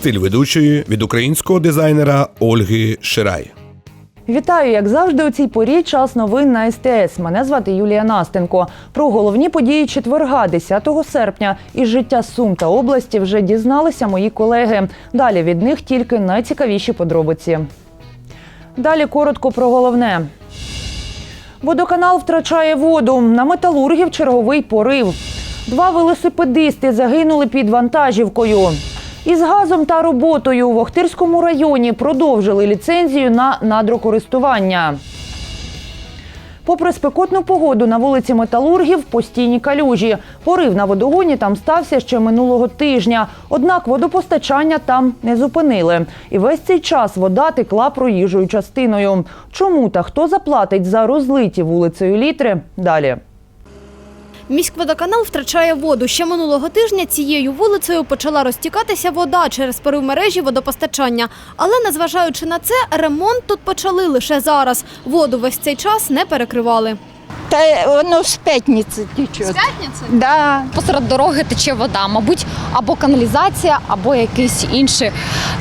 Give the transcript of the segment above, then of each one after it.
Стиль ведучої від українського дизайнера Ольги Ширай. Вітаю, як завжди, у цій порі час новин на СТС. Мене звати Юлія Настенко. Про головні події четверга, 10 серпня, із життя Сум та області вже дізналися мої колеги. Далі від них тільки найцікавіші подробиці. Далі коротко про головне. Водоканал втрачає воду. На металургів черговий порив. Два велосипедисти загинули під вантажівкою. Із газом та роботою в Охтирському районі продовжили ліцензію на надрокористування. Попри спекотну погоду на вулиці Металургів постійні калюжі. Порив на водогоні там стався ще минулого тижня. Однак водопостачання там не зупинили. І весь цей час вода текла проїжджою частиною. Чому та хто заплатить за розлиті вулицею літри? Далі. Міськводоканал втрачає воду. Ще минулого тижня цією вулицею почала розтікатися вода через порив мережі водопостачання. Але незважаючи на це, ремонт тут почали лише зараз. Воду весь цей час не перекривали. Та воно з п'ятниці тече. З П'ятниці? Да. Посеред дороги тече вода, мабуть, або каналізація, або якісь інші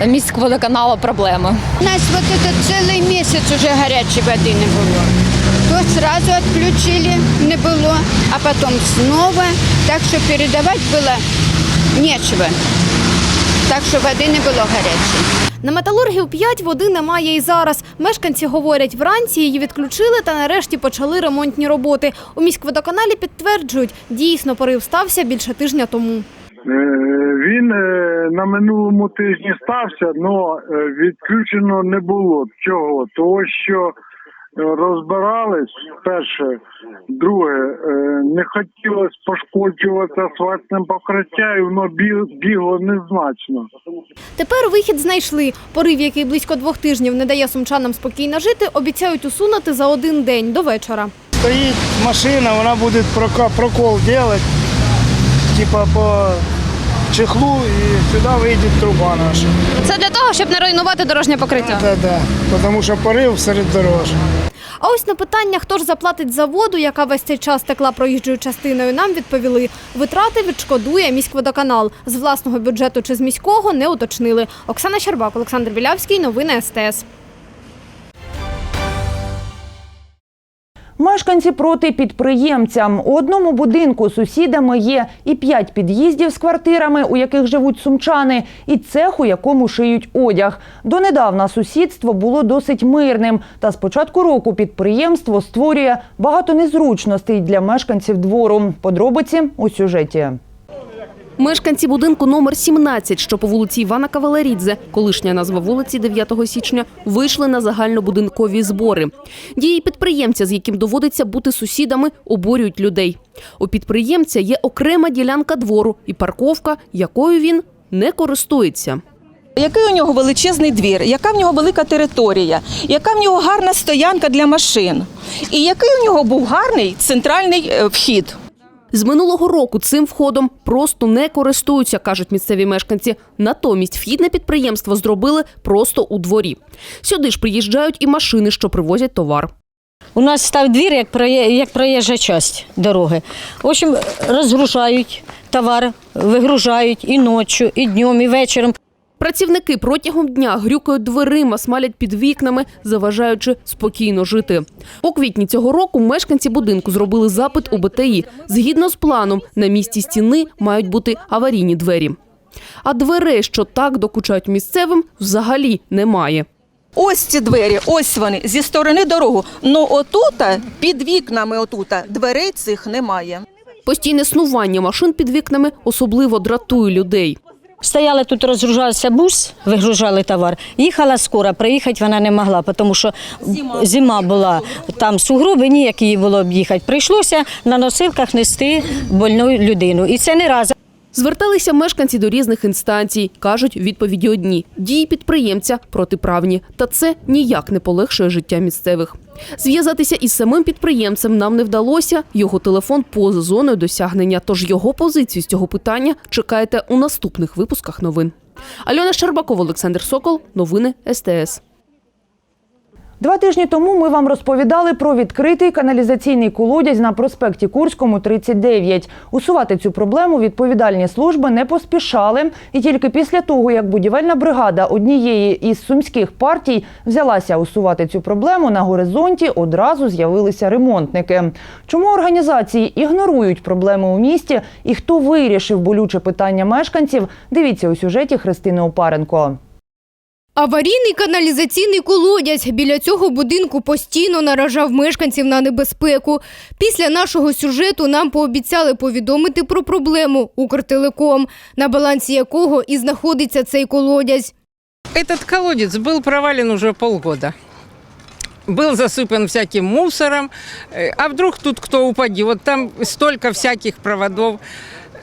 міськводоканалу проблеми. У нас вот этот целый месяц уже гарячої води не було. Сразу отключили, не було, а потом снова. Так що передавати було нечего. Так що води не було гарячої. На металургів 5 води немає і зараз. Мешканці говорять, вранці її відключили та нарешті почали ремонтні роботи. У міськводоканалі підтверджують, дійсно порив стався більше тижня тому. Е, Він е, на минулому тижні стався, але відключено не було. Чого? Того, що розбирались перше, друге, е, не хотілося пошкоджувати асфальтним покриття, і воно бігло незначно. Тепер вихід знайшли. Порив, який близько двох тижнів не дає сумчанам спокійно жити, обіцяють усунути за один день до вечора. Стоит машина, вона буде прока- прокол делать, типа по чехлу, і сюди вийде труба наша. Це для того, щоб не руйнувати дорожнє покриття. Да, да. Тому що порив серед дорожі. А ось на питання, хто ж заплатить за воду, яка весь цей час текла проїжджою частиною, нам відповіли. Витрати відшкодує міськводоканал. З власного бюджету чи з міського не уточнили. Оксана Щербак, Олександр Білявський. Новини СТС. Мешканці проти підприємцям. У одному будинку сусідами є і п'ять під'їздів з квартирами, у яких живуть сумчани, і цех, у якому шиють одяг. Донедавна сусідство було досить мирним. Та з початку року підприємство створює багато незручностей для мешканців двору. Подробиці у сюжеті. Мешканці будинку номер 17, що по вулиці Івана Кавалерідзе, колишня назва вулиці 9 січня, вийшли на загальнобудинкові збори. Дії підприємця, з яким доводиться бути сусідами, обурюють людей. У підприємця є окрема ділянка двору і парковка, якою він не користується. Який у нього величезний двір, яка в нього велика територія, яка в нього гарна стоянка для машин, і який у нього був гарний центральний е, вхід. З минулого року цим входом просто не користуються, кажуть місцеві мешканці. Натомість вхід на підприємство зробили просто у дворі. Сюди ж приїжджають і машини, що привозять товар. У нас став двір як як проїжджа часть дороги. В общем, розгружають товар, вигружають і ночі, і днем, і вечором. Працівники протягом дня грюкають дверима, смалять під вікнами, заважаючи спокійно жити. У квітні цього року мешканці будинку зробили запит у БТІ. Згідно з планом, на місці стіни мають бути аварійні двері. А дверей, що так докучають місцевим, взагалі немає. Ось ці двері, ось вони зі сторони дороги. Ну отута, під вікнами, отута, дверей цих немає. Постійне снування машин під вікнами особливо дратує людей. Стояли тут, розгружався бус, вигружали товар. Їхала скоро, приїхати вона не могла, тому що зима була, там сугроби, ніяк її було об'їхати. Прийшлося на носилках нести больну людину. І це не раз. Зверталися мешканці до різних інстанцій. Кажуть, відповіді одні. Дії підприємця протиправні. Та це ніяк не полегшує життя місцевих. Зв'язатися із самим підприємцем нам не вдалося. Його телефон поза зоною досягнення. Тож його позицію з цього питання чекайте у наступних випусках новин. Альона Щербакова, Олександр Сокол. Новини СТС. Два тижні тому ми вам розповідали про відкритий каналізаційний колодязь на проспекті Курському, 39. Усувати цю проблему відповідальні служби не поспішали. І тільки після того, як будівельна бригада однієї із сумських партій взялася усувати цю проблему, на горизонті одразу з'явилися ремонтники. Чому організації ігнорують проблеми у місті і хто вирішив болюче питання мешканців? Дивіться у сюжеті Христини Опаренко. Аварійний каналізаційний колодязь біля цього будинку постійно наражав мешканців на небезпеку. Після нашого сюжету нам пообіцяли повідомити про проблему Укртелеком, на балансі якого і знаходиться цей колодязь. Этот колодец был провален уже полгода. Был засыпан всяким мусором. Э, А вдруг тут кто упадет? Вот там столько всяких проводов.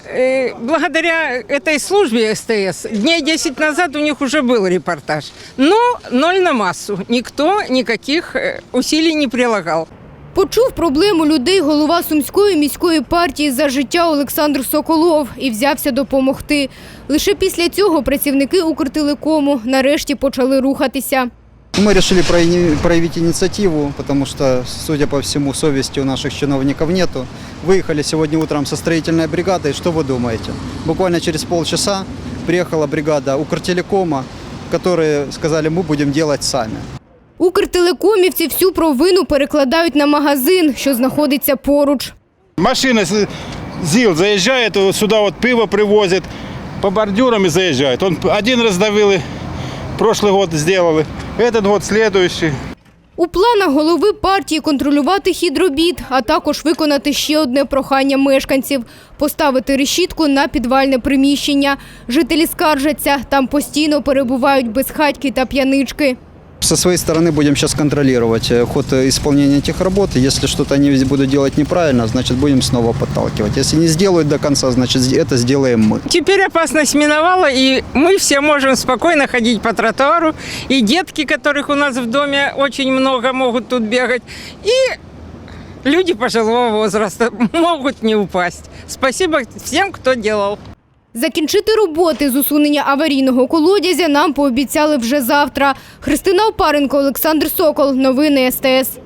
Э, Благодаря этой службе СТС дней 10 назад у них уже был репортаж. Но ноль на массу. Никто никаких э, усилий не прилагал. Почув проблему людей голова Сумської міської партії за життя Олександр Соколов і взявся допомогти. Лише після цього працівники Укртелекому нарешті почали рухатися. Мы решили прояви- проявить инициативу, потому что, судя по всему, совести у наших чиновников нету. Выехали сегодня утром со строительной бригадой. Что вы думаете? Буквально через полчаса приехала бригада Укртелекома, которые сказали, мы будем делать сами. Укртелекомівці всю провину перекладають на магазин, що знаходиться поруч. Машина с ЗИЛ заезжает, вот сюда вот пиво привозит, по бордюрам и заезжает. Он один раз давили, прошлый год сделали, этот год следующий. У планах голови партії контролювати хід робіт, а також виконати ще одне прохання мешканців – поставити решітку на підвальне приміщення. Жителі скаржаться, там постійно перебувають безхатьки та п'янички. Со своей стороны будем сейчас контролировать э, ход э, исполнения этих работ. Если что-то они будут делать неправильно, значит будем снова подталкивать. Если не сделают до конца, значит это сделаем мы. Теперь опасность миновала, и мы все можем спокойно ходить по тротуару. И детки, которых у нас в доме очень много, могут тут бегать. И люди пожилого возраста могут не упасть. Спасибо всем, кто делал. Закінчити роботи з усунення аварійного колодязя нам пообіцяли вже завтра. Христина Опаренко, Олександр Сокол. Новини СТС.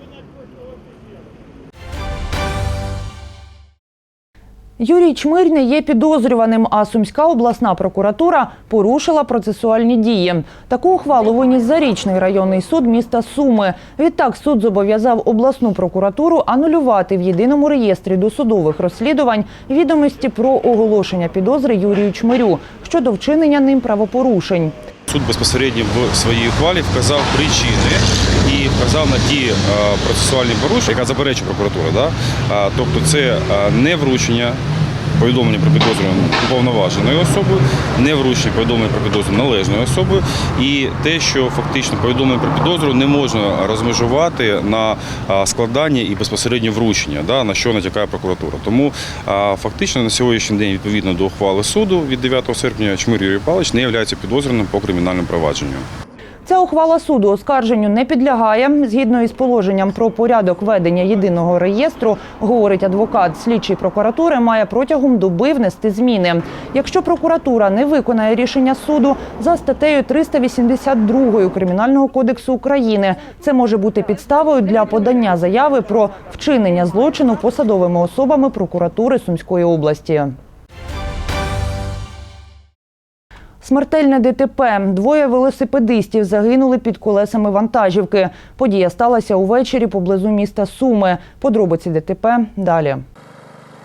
Юрій Чмирь не є підозрюваним, а Сумська обласна прокуратура порушила процесуальні дії. Таку ухвалу виніс Зарічний районний суд міста Суми. Відтак суд зобов'язав обласну прокуратуру анулювати в єдиному реєстрі досудових розслідувань відомості про оголошення підозри Юрію Чмирю щодо вчинення ним правопорушень. Суд безпосередньо в своїй ухвалі вказав причини і вказав на ті е, процесуальні порушення, яка заперечує прокуратура. Тобто це е, не вручення повідомлення про підозру уповноваженою особою, не вручення повідомлення про підозру належною особою, і те, що фактично повідомлення про підозру не можна розмежувати на складання і безпосередньо вручення, да, на що натякає прокуратура. Тому фактично на сьогоднішній день, відповідно до ухвали суду від 9 серпня, Чмир Юрій Павлович не є підозрюваним по кримінальному провадженню. Ця ухвала суду оскарженню не підлягає. Згідно із положенням про порядок ведення єдиного реєстру, говорить адвокат, слідчий прокуратури має протягом доби внести зміни. Якщо прокуратура не виконає рішення суду за статтею 382 Кримінального кодексу України, це може бути підставою для подання заяви про вчинення злочину посадовими особами прокуратури Сумської області. Смертельне ДТП. Двоє велосипедистів загинули під колесами вантажівки. Подія сталася увечері поблизу міста Суми. Подробиці ДТП далі.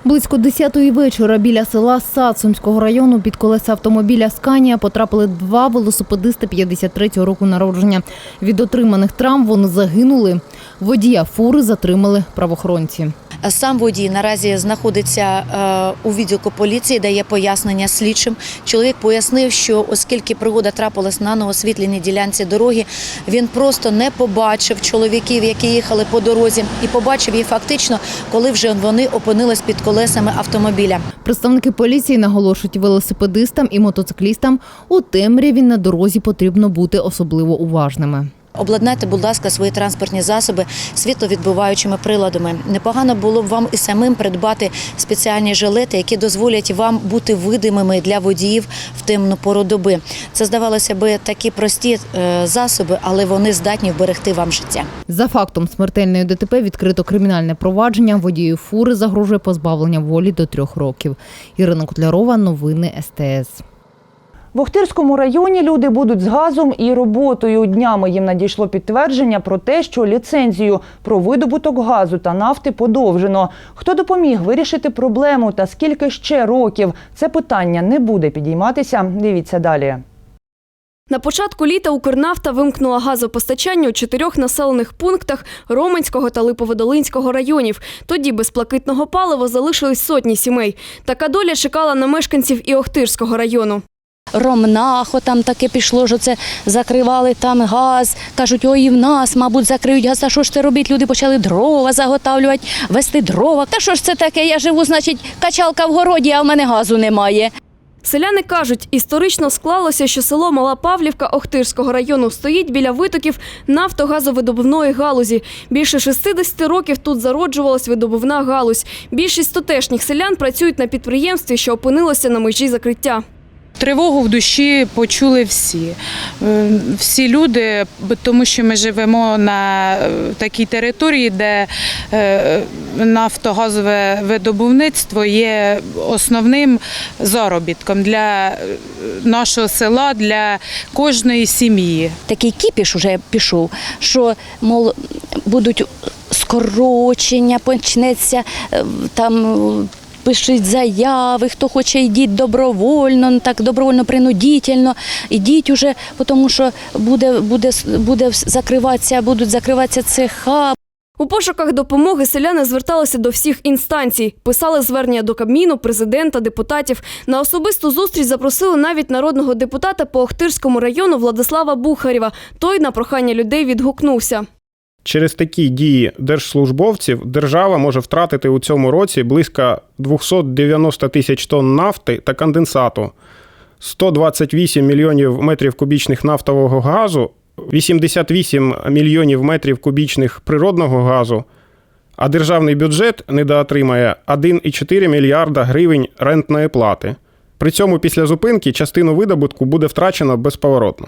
Близько 10-ї вечора біля села Сад району під колеса автомобіля «Сканія» потрапили два велосипедисти 53-го року народження. Від отриманих травм вони загинули. Водія фури затримали правоохоронці. Сам водій наразі знаходиться е, у відділку поліції, дає пояснення слідчим. Чоловік пояснив, що оскільки пригода трапилась на новосвітленій ділянці дороги, він просто не побачив чоловіків, які їхали по дорозі, і побачив їх фактично, коли вже вони опинились під колесами автомобіля. Представники поліції наголошують велосипедистам і мотоциклістам у темряві на дорозі потрібно бути особливо уважними. Обладнайте, будь ласка, свої транспортні засоби світловідбиваючими приладами. Непогано було б вам і самим придбати спеціальні жилети, які дозволять вам бути видимими для водіїв в темну пору доби. Це здавалося би такі прості е, засоби, але вони здатні вберегти вам життя. За фактом смертельної ДТП відкрито кримінальне провадження. Водію фури загрожує позбавлення волі до трьох років. Ірина Котлярова, новини СТС. В Охтирському районі люди будуть з газом і роботою. Днями їм надійшло підтвердження про те, що ліцензію про видобуток газу та нафти подовжено. Хто допоміг вирішити проблему та скільки ще років? Це питання не буде підійматися. Дивіться далі. На початку літа Укрнафта вимкнула газопостачання у чотирьох населених пунктах Роменського та Липоводолинського районів. Тоді без блакитного палива залишились сотні сімей. Така доля чекала на мешканців і Охтирського району. Ромнахо там таке пішло, що це закривали там газ. Кажуть, ой, і в нас, мабуть, закриють газ. А що ж це робить? Люди почали дрова заготавлювати, вести дрова. Та що ж це таке? Я живу, значить, качалка в городі, а в мене газу немає. Селяни кажуть, історично склалося, що село Мала Павлівка Охтирського району стоїть біля витоків нафтогазовидобувної галузі. Більше 60 років тут зароджувалась видобувна галузь. Більшість тутешніх селян працюють на підприємстві, що опинилося на межі закриття. Тривогу в душі почули всі. Е, Всі люди, тому що ми живемо на е, такій території, де е, нафтогазове видобувництво є основним заробітком для нашого села, для кожної сім'ї. Такий кіпіш уже пішов, що, мол, будуть скорочення, почнеться там. Пишуть заяви, хто хоче йдіть добровольно, ну, так добровольно принудительно. Ідіть уже, тому що буде, буде, буде закриватися, будуть закриватися цеха, У пошуках допомоги селяни зверталися до всіх інстанцій, писали звернення до Кабміну, президента, депутатів. На особисту зустріч запросили навіть народного депутата по Охтирському району Владислава Бухарєва. Той на прохання людей відгукнувся. Через такі дії держслужбовців держава може втратити у цьому році близько 290 тисяч тонн нафти та конденсату, 128 мільйонів метрів кубічних нафтового газу, 88 мільйонів метрів кубічних природного газу, а державний бюджет недоотримає 1,4 мільярда гривень рентної плати. При цьому після зупинки частину видобутку буде втрачено безповоротно.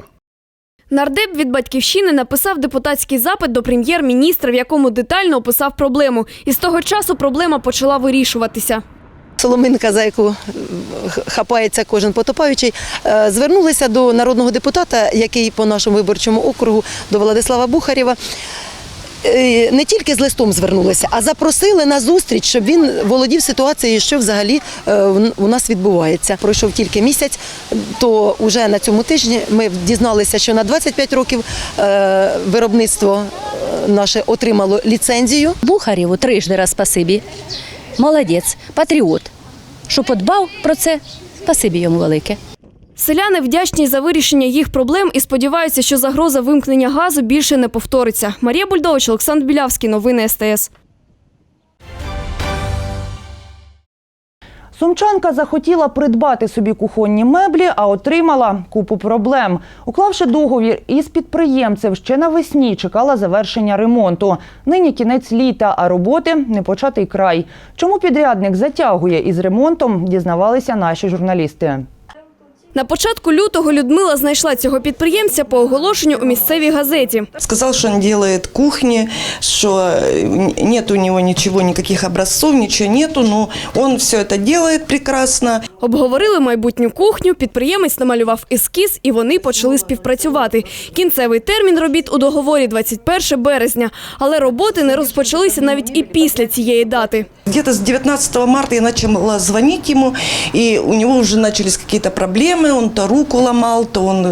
Нардеп від батьківщини написав депутатський запит до прем'єр-міністра, в якому детально описав проблему. І з того часу проблема почала вирішуватися. Соломинка, за яку е, хапається кожен потопаючий, е, звернулися до народного депутата, який по нашому виборчому округу, до Владислава Бухарєва. Е, Не тільки з листом звернулися, а запросили на зустріч, щоб він володів ситуацією, що взагалі е, у нас відбувається. Пройшов тільки місяць, то вже на цьому тижні ми дізналися, що на 25 років е, виробництво наше отримало ліцензію. Бухарєву трижди раз спасибі. Молодець, патріот. Що подбав про це, спасибі йому велике. Селяни вдячні за вирішення їх проблем і сподіваються, що загроза вимкнення газу більше не повториться. Марія Бульдович, Олександр Білявський, новини СТС. Сумчанка захотіла придбати собі кухонні меблі, а отримала купу проблем. Уклавши договір із підприємцем, ще навесні чекала завершення ремонту. Нині кінець літа, а роботи не початий край. Чому підрядник затягує із ремонтом, дізнавалися наші журналісти. На початку лютого Людмила знайшла цього підприємця по оголошенню у місцевій газеті. Сказал, что он делает кухни, что нет у него ничего, никаких образцов, ничего нету, но он все это делает прекрасно. Обговорили майбутню кухню, підприємець намалював ескіз і вони почали співпрацювати. Кінцевий термін робіт у договорі 21 березня, але роботи не розпочалися навіть і після цієї дати. Где-то с 19 марта я начала звонить ему, и у него уже начались какие-то проблемы, он то руку ломал, то он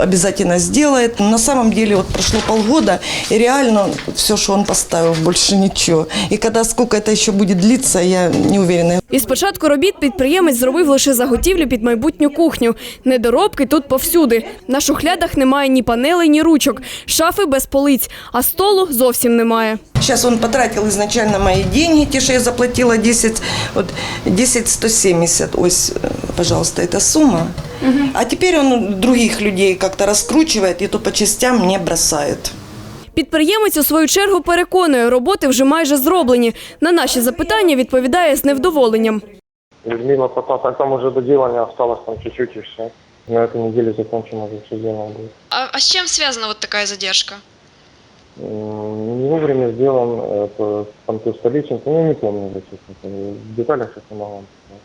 обязательно сделает. На самом деле вот прошло полгода, и реально все, что он поставил, больше ничего. И когда сколько это еще будет длиться, я не уверена. І з початку робіт підприємець зробив лише заготівлю під майбутню кухню. Недоробки тут повсюди. На шухлядах немає ні панелей, ні ручок, шафи без полиць, а столу зовсім немає. Сейчас он потратил изначально мои деньги, те, что я заплатила 10, вот 10 170. Ось, э, пожалуйста, эта сумма. А теперь он других людей как-то раскручивает и то по частям не бросает. Підприємець у свою чергу переконує, роботи вже майже зроблені. На наші запитання відповідає з невдоволенням. Людмила Пота, так там уже доделание осталось там чуть-чуть и все. На этой неделе закончим уже все дело будет. А, а с чем связана вот такая задержка? М, Не вовремя сделан это, там то столичник, ну, я не помню, если честно. В деталях сейчас не могу вам сказать.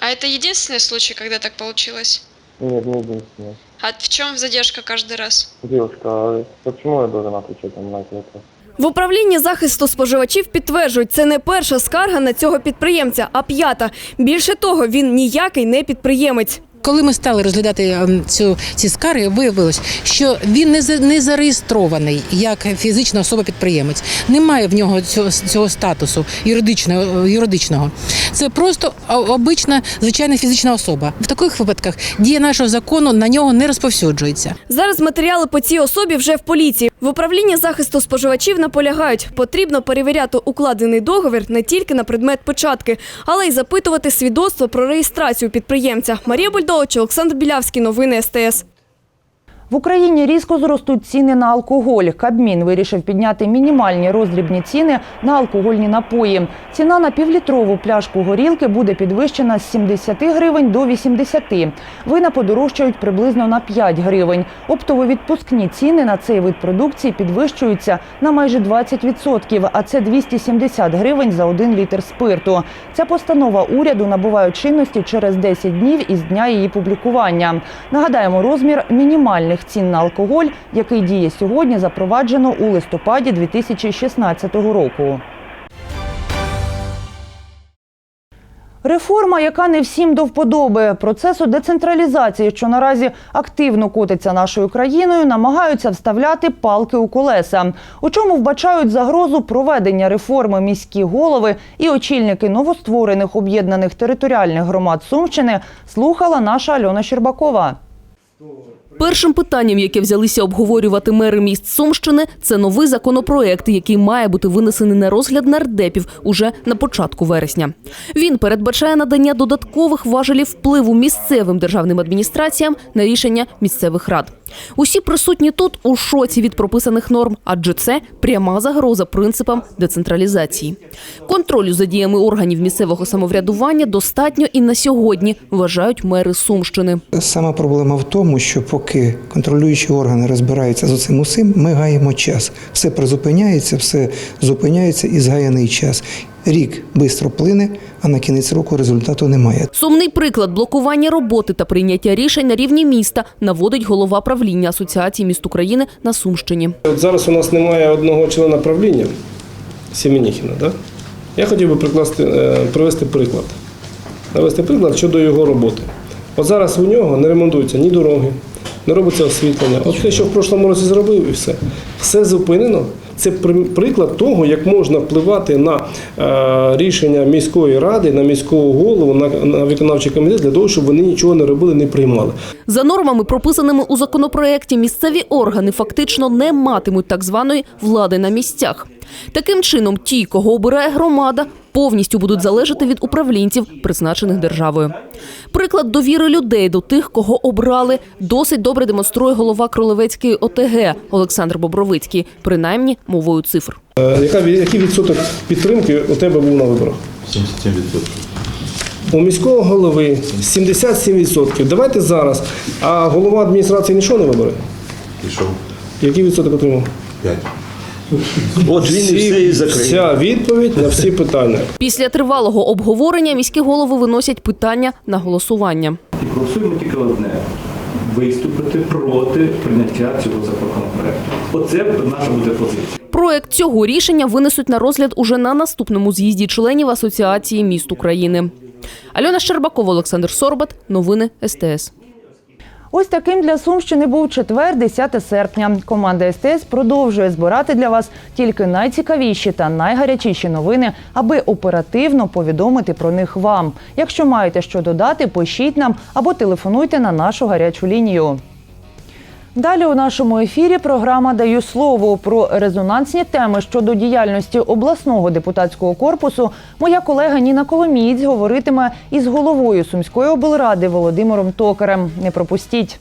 А это единственный случай, когда так получилось? Нет, не единственное. А в чем задержка каждый раз? Девушка, а почему я должен отвечать там на вопрос? В управлінні захисту споживачів підтверджують, це не перша скарга на цього підприємця, а п'ята. Більше того, він ніякий не підприємець. Коли ми стали розглядати ем, цю ці скарги, виявилось, що він не не зареєстрований як фізична особа-підприємець. Немає в нього цього, цього статусу юридичного юридичного. Це просто обична звичайна фізична особа. В таких випадках дія нашого закону на нього не розповсюджується. Зараз матеріали по цій особі вже в поліції. В управлінні захисту споживачів наполягають, потрібно перевіряти укладений договір не тільки на предмет початки, але й запитувати свідоцтво про реєстрацію підприємця. Марія Бульдович, Олександр Білявський, новини СТС. В Україні різко зростуть ціни на алкоголь. Кабмін вирішив підняти мінімальні роздрібні ціни на алкогольні напої. Ціна на півлітрову пляшку горілки буде підвищена з 70 гривень до 80. Вина подорожчають приблизно на 5 гривень. Оптово-відпускні ціни на цей вид продукції підвищуються на майже 20%, а це 270 гривень за один літр спирту. Ця постанова уряду набуває чинності через 10 днів із дня її публікування. Нагадаємо, розмір мінімальних цін на алкоголь, який діє сьогодні, запроваджено у листопаді 2016 року. Реформа, яка не всім до вподоби, процесу децентралізації, що наразі активно котиться нашою країною, намагаються вставляти палки у колеса. У чому вбачають загрозу проведення реформи міські голови і очільники новостворених об'єднаних територіальних громад Сумщини, слухала наша Альона Щербакова. Першим питанням, яке взялися обговорювати мери міст Сумщини, це новий законопроект, який має бути винесений на розгляд нардепів уже на початку вересня. Він передбачає надання додаткових важелів впливу місцевим державним адміністраціям на рішення місцевих рад. Усі присутні тут у шоці від прописаних норм, адже це пряма загроза принципам децентралізації. Контролю за діями органів місцевого самоврядування достатньо і на сьогодні, вважають мери Сумщини. Сама проблема в тому, що поки контролюючі органи розбираються з цим усім, ми гаємо час. Все призупиняється, все зупиняється і згаяний час. Рік швидко плине, а на кінець року результату немає. Сумний приклад блокування роботи та прийняття рішень на рівні міста наводить голова правління Асоціації міст України на Сумщині. От зараз у нас немає одного члена правління Сімініхіна. Да? Я хотів би прикласти, е, привести приклад. Навести приклад щодо його роботи. От зараз у нього не ремонтуються ні дороги, не робиться освітлення. От те, що в прошлому році зробив, і все. Все зупинено. Це приклад того, як можна впливати на е, рішення міської ради, на міського голову, на, на виконавчий комітет для того, щоб вони нічого не робили, не приймали. За нормами, прописаними у законопроекті, місцеві органи фактично не матимуть так званої влади на місцях. Таким чином, ті, кого обирає громада, повністю будуть залежати від управлінців, призначених державою. Приклад довіри людей до тих, кого обрали, досить добре демонструє голова Кролевецької ОТГ Олександр Бобровицький, принаймні мовою цифр. Е, Яка, ві- який відсоток підтримки у тебе був на виборах? 77%. У міського голови 77%. Давайте зараз. А голова адміністрації нічого не вибере? Пішов. Який відсоток отримав? 5. От він і все і закриє. Вся відповідь на всі питання. Після тривалого обговорення міські голови виносять питання на голосування. І голосуємо тільки одне виступити проти прийняття цього законопроекту. Оце наша буде позиція. Проект цього рішення винесуть на розгляд уже на наступному з'їзді членів Асоціації міст України. Альона Щербакова, Олександр Сорбат. Новини СТС. Ось таким для Сумщини був четвер, 10 серпня. Команда СТС продовжує збирати для вас тільки найцікавіші та найгарячіші новини, аби оперативно повідомити про них вам. Якщо маєте що додати, пишіть нам або телефонуйте на нашу гарячу лінію. Далі у нашому ефірі програма Даю слово про резонансні теми щодо діяльності обласного депутатського корпусу. Моя колега Ніна Коломієць говоритиме із головою Сумської облради Володимиром Токарем. Не пропустіть.